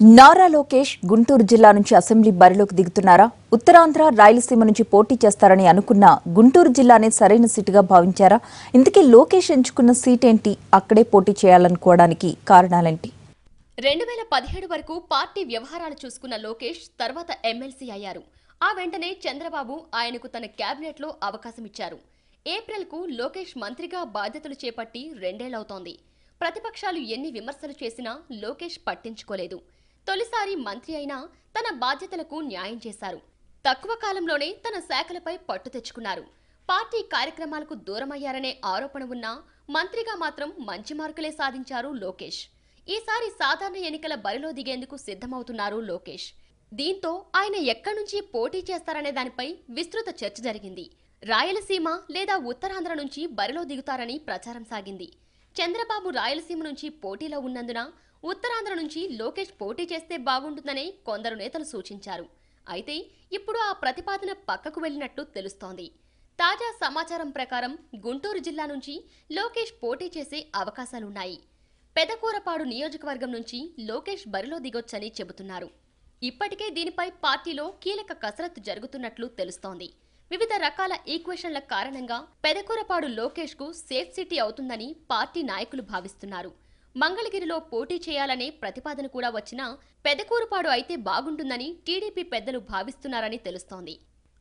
నారా లోకేష్ గుంటూరు జిల్లా నుంచి అసెంబ్లీ బరిలోకి దిగుతున్నారా? ఉత్తరాంధ్ర రాయలసీమ నుంచి పోటీ చేస్తారని అనుకున్న గుంటూరు జిల్లానే సరైన సీటుగా భావించారా? ఇంతకీ లోకేష్ ఎంచుకున్న సీట్ ఏంటి అక్కడే పోటీ చేయాలనుకోవడానికి కారణాలేంటి? రెండు వేల పదిహేడు వరకు పార్టీ వ్యవహారాలు చూసుకున్న లోకేష్ తర్వాత ఎమ్మెల్సీ అయ్యారు. ఆ వెంటనే చంద్రబాబు ఆయనకు తన క్యాబినెట్లో అవకాశం ఇచ్చారు. ఏప్రిల్కు లోకేష్ మంత్రిగా బాధ్యతలు చేపట్టి రెండేళ్ళవుతోంది ప్రతిపక్షాలు ఎన్ని విమర్శలు చేసినా లోకేష్ పట్టించుకోలేదు. తొలిసారి మంత్రి అయినా తన బాధ్యతలకు న్యాయం చేశారు. తక్కువ కాలంలోనే తన శాఖలపై పట్టు తెచ్చుకున్నారు. పార్టీ కార్యక్రమాలకు దూరమయ్యారనే ఆరోపణ ఉన్నా మంత్రిగా మాత్రం మంచి మార్కులే సాధించారు లోకేష్. ఈసారి సాధారణ ఎన్నికల బరిలో దిగేందుకు సిద్ధమవుతున్నారు లోకేష్. దీంతో ఆయన ఎక్కడి నుంచి పోటీ చేస్తారనే దానిపై విస్తృత చర్చ జరిగింది. రాయలసీమ లేదా ఉత్తరాంధ్ర నుంచి బరిలో దిగుతారని ప్రచారం సాగింది. చంద్రబాబు రాయలసీమ నుంచి పోటీలో ఉన్నందున ఉత్తరాంధ్ర నుంచి లోకేష్ పోటీ చేస్తే బాగుంటుందని కొందరు నేతలు సూచించారు. అయితే ఇప్పుడు ఆ ప్రతిపాదన పక్కకు వెళ్ళినట్లు తెలుస్తోంది. తాజా సమాచారం ప్రకారం గుంటూరు జిల్లా నుంచి లోకేష్ పోటీ చేసే అవకాశాలున్నాయి. పెదకూరపాడు నియోజకవర్గం నుంచి లోకేష్ బరిలో దిగొచ్చని చెబుతున్నారు. ఇప్పటికే దీనిపై పార్టీలో కీలక కసరత్తు జరుగుతున్నట్లు తెలుస్తోంది. వివిధ రకాల ఈక్వేషన్ల కారణంగా పెదకూరపాడు లోకేష్కు సేఫ్ సిటీ అవుతుందని పార్టీ నాయకులు భావిస్తున్నారు. మంగళగిరిలో పోటీ చేయాలనే ప్రతిపాదన కూడా వచ్చినా పెదకూరుపాడు అయితే బాగుంటుందని టీడీపీ పెద్దలు భావిస్తున్నారని తెలుస్తోంది.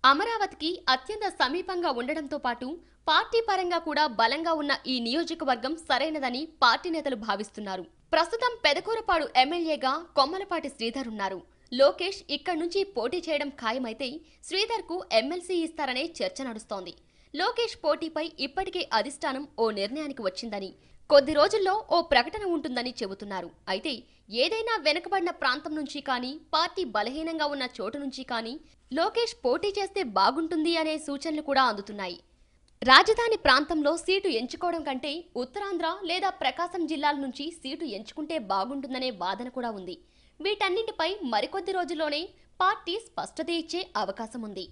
అమరావతికి అత్యంత సమీపంగా ఉండడంతో పాటు పార్టీ పరంగా కూడా బలంగా ఉన్న ఈ నియోజకవర్గం సరైనదని పార్టీ నేతలు భావిస్తున్నారు. ప్రస్తుతం పెదకూరపాడు ఎమ్మెల్యేగా కొమ్మలపాటి శ్రీధర్ ఉన్నారు. లోకేష్ ఇక్కడి నుంచి పోటీ చేయడం ఖాయమైతే శ్రీధర్కు ఎమ్మెల్సీ ఇస్తారనే చర్చ నడుస్తోంది. లోకేష్ పోటీపై ఇప్పటికే అధిష్టానం ఓ నిర్ణయానికి వచ్చిందని కొద్ది రోజుల్లో ఓ ప్రకటన ఉంటుందని చెబుతున్నారు. అయితే ఏదైనా వెనుకబడిన ప్రాంతం నుంచి కానీ పార్టీ బలహీనంగా ఉన్న చోటు నుంచి కానీ లోకేష్ పోటీ చేస్తే బాగుంటుంది అనే సూచనలు కూడా అందుతున్నాయి. రాజధాని ప్రాంతంలో సీటు ఎంచుకోవడం కంటే ఉత్తరాంధ్ర లేదా ప్రకాశం జిల్లాల నుంచి సీటు ఎంచుకుంటే బాగుంటుందనే వాదన కూడా ఉంది. వీటన్నింటిపై మరికొద్ది రోజుల్లోనే పార్టీ స్పష్టత ఇచ్చే అవకాశం ఉంది